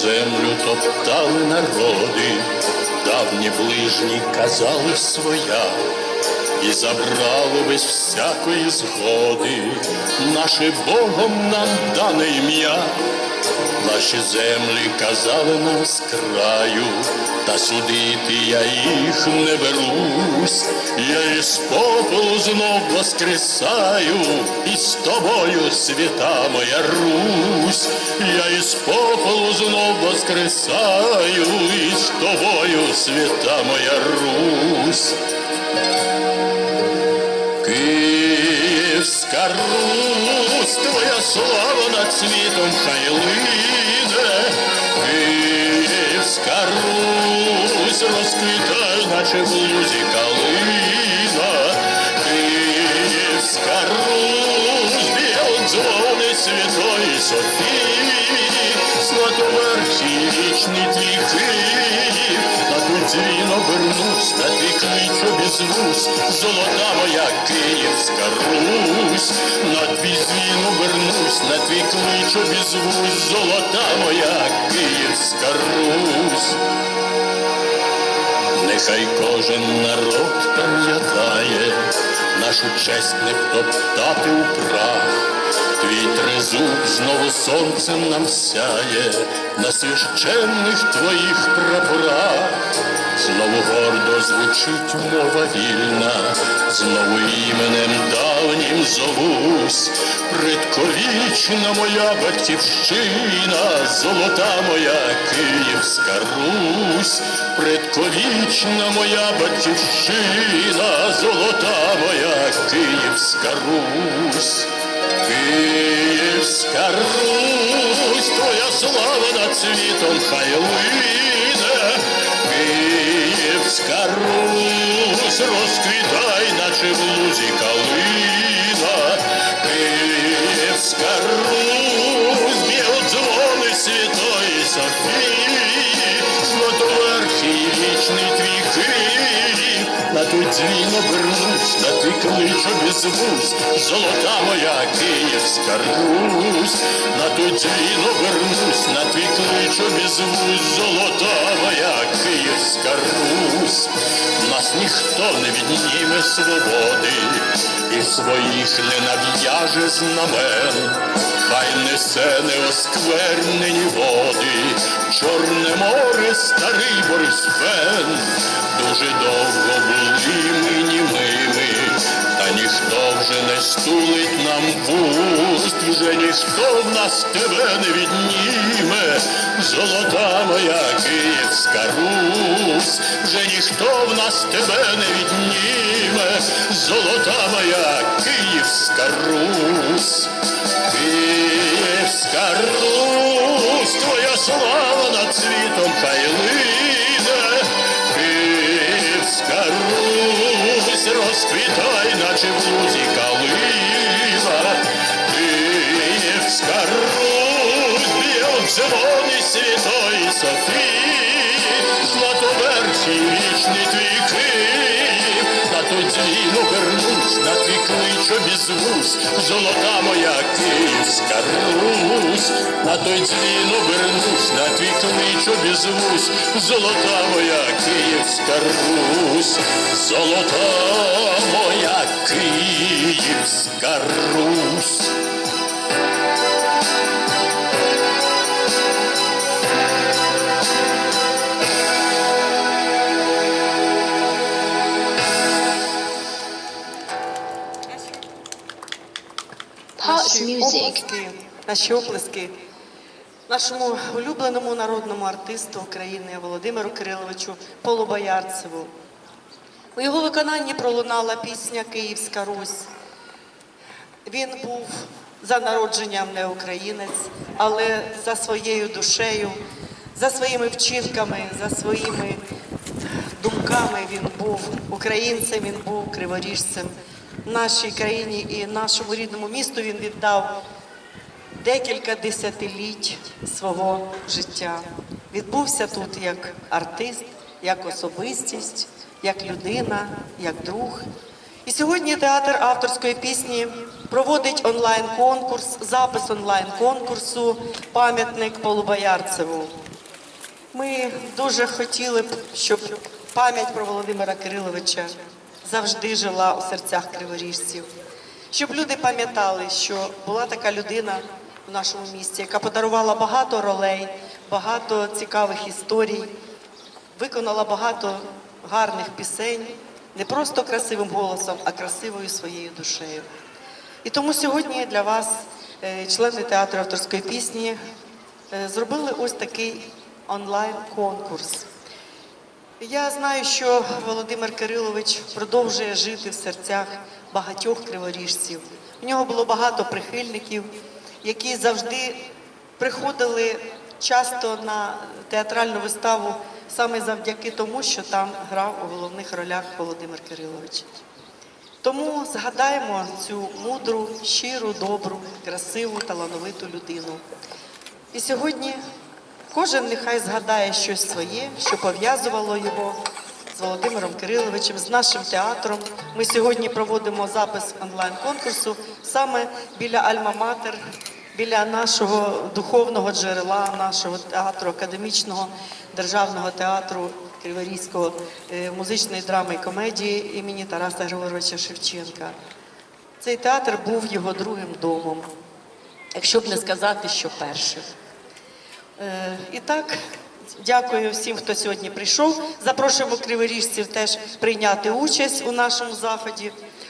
землю топтали народи, давні ближні казали своя, і забрали без всякої згоди. Наше Богом нам дане ім'я. Наші землі казали нам з краю, та судити я їх не берусь, я із попелу знов воскресаю, і з тобою свята моя Русь, я із попелу знов воскресаю, і з тобою свята моя Русь. Київська Русь, твоя слава над світом хай лине, Київська Русь, розквітай, наче в лузі калина, Київська Русь, б'є дзвони святої Софії, Святоверхий вічний твій дзвін обернусь, на твій клич обізвусь, золота моя Київська Русь, на твій дзвін обернусь, на твій клич обізвусь, золота моя Київська Русь. Нехай кожен народ пам'ятає, нашу честь не втоптати у прах. Твій тризуб знову сонцем нам сяє на священних твоїх прапорах. Знову гордо звучить мова вільна, знову іменем давнім зовусь, предковічна моя батьківщина, золота моя Київська Русь, предковічна моя батьківщина, золота моя Київська Русь. Київська твоя слава над світом хай дзвін обернусь, на твій клич обізвусь, золота моя Київська Русь, на той дзвін обернусь, на твій клич обізвусь, золота моя Київська Русь, нас ніхто не відніме свободи, і своїх не нав'яже знамен, хай несе неосквернені води, Чорне море, старий Борисфен, дуже довго були ми німими, та ніхто вже не стулить нам вуст, вже ніхто в нас тебе не відніме, золота моя Київська Русь, вже ніхто в нас тебе не відніме, золота моя Київська Русь. Київська Русь, твоя слава над світом Русь, наче в лузі калина, Київська Русь, б'є у дзвони святої Софії, Златоберчий вічний твій Київ, на той дзвін обернусь, на твій клич обізвусь, золота моя Київська Русь, на той дзвін обернусь, на твій клич обізвусь, золота моя Київська Русь, золота моя Київська Русь. Music. Наші оплески нашому улюбленому народному артисту України Володимиру Кириловичу Полубоярцеву. У його виконанні пролунала пісня Київська Русь. Він був за народженням не українець, але за своєю душею, за своїми вчинками, за своїми думками він був українцем, він був криворіжцем. Нашій країні і нашому рідному місту він віддав декілька десятиліть свого життя. Відбувся тут як артист, як особистість, як людина, як друг. І сьогодні театр авторської пісні проводить онлайн-конкурс, запис онлайн-конкурсу Пам'ятник Полубоярцеву. Ми дуже хотіли б, щоб пам'ять про Володимира Кириловича завжди жила у серцях криворіжців. Щоб люди пам'ятали, що була така людина нашому місті, яка подарувала багато ролей, багато цікавих історій, виконала багато гарних пісень, не просто красивим голосом, а красивою своєю душею. І тому сьогодні для вас, е, члени театру авторської пісні, е, зробили ось такий онлайн-конкурс. Я знаю, що Володимир Кирилович продовжує жити в серцях багатьох криворіжців. У нього було багато прихильників, які завжди приходили часто на театральну виставу саме завдяки тому, що там грав у головних ролях Володимир Кирилович. Тому згадаємо цю мудру, щиру, добру, красиву, талановиту людину. І сьогодні кожен нехай згадає щось своє, що пов'язувало його з Володимиром Кириловичем, з нашим театром. Ми сьогодні проводимо запис онлайн-конкурсу саме біля Альма-Матер, біля нашого духовного джерела, нашого театру, академічного державного театру Криворізького е, музичної драми і комедії імені Тараса Григоровича Шевченка. Цей театр був його другим домом, якщо б не сказати, що першим. Е, І так, дякую всім, хто сьогодні прийшов. Запрошуємо криворіжців теж прийняти участь у нашому заході.